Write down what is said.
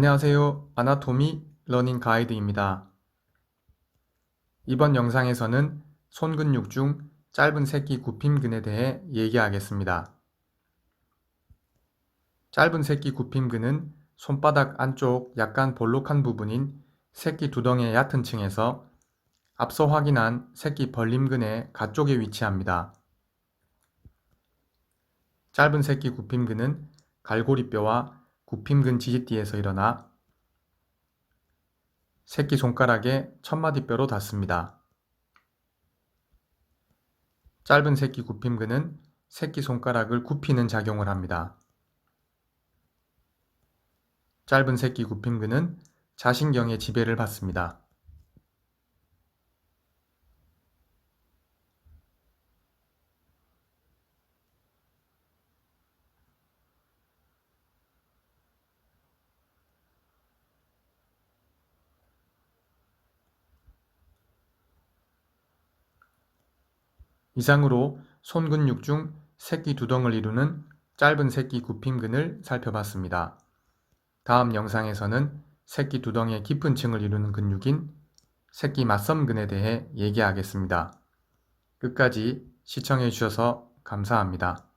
안녕하세요. 아나토미 러닝 가이드입니다. 이번 영상에서는 손근육 중 짧은 새끼 굽힘근에 대해 얘기하겠습니다. 짧은 새끼 굽힘근은 손바닥 안쪽 약간 볼록한 부분인 새끼 두덩이의 얕은 층에서 앞서 확인한 새끼 벌림근의 가쪽에 위치합니다. 짧은 새끼 굽힘근은 갈고리뼈와 굽힘근 지지띠에서 일어나 새끼 손가락에 첫마디뼈로 닿습니다. 짧은 새끼 굽힘근은 새끼 손가락을 굽히는 작용을 합니다. 짧은 새끼 굽힘근은 자신경의 지배를 받습니다. 이상으로 손 근육 중 새끼 두덩을 이루는 짧은 새끼 굽힘근을 살펴봤습니다. 다음 영상에서는 새끼 두덩의 깊은 층을 이루는 근육인 새끼 맞섬근에 대해 얘기하겠습니다. 끝까지 시청해 주셔서 감사합니다.